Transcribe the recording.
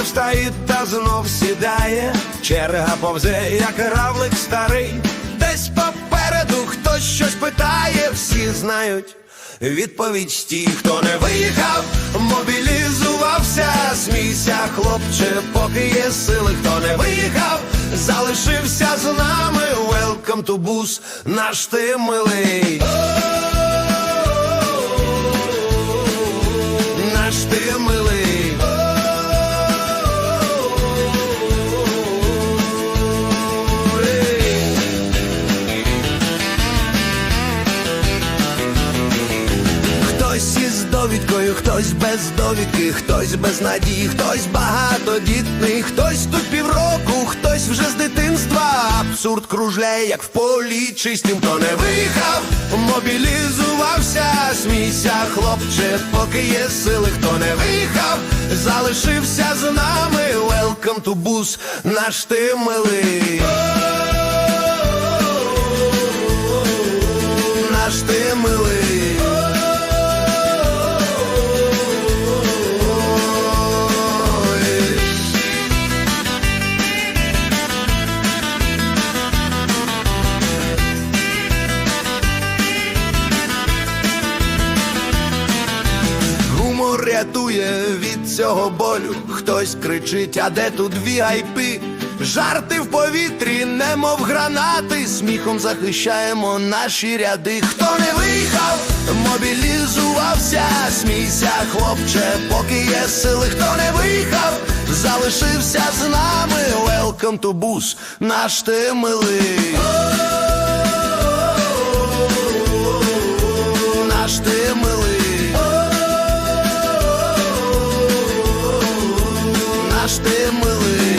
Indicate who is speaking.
Speaker 1: стоїть та знов сідає, черга повзе, як равлик старий, десь попереду хтось щось питає, всі знають. Відповідь стій, хто не виїхав, мобілізувався, смійся, хлопче, поки є сили, хто не виїхав, залишився з нами. Welcome to bus, наш ти милий. Довідкою, хтось без довідки, хтось без надії, хтось багатодітний, хтось тут півроку, хтось вже з дитинства. Абсурд кружляє, як в полі чистим, хто не виїхав, мобілізувався, смійся, хлопче, поки є сили, хто не виїхав, залишився з нами. Welcome to bus, наш ти милий. Наш ти милий. Рятує від цього болю. Хтось кричить, а де тут VIP? Жарти в повітрі, немов гранати, сміхом захищаємо наші ряди. Хто не виїхав, мобілізувався, смійся, хлопче, поки є сили, хто не виїхав, залишився з нами. Welcome to bus, наш ти милий. will it?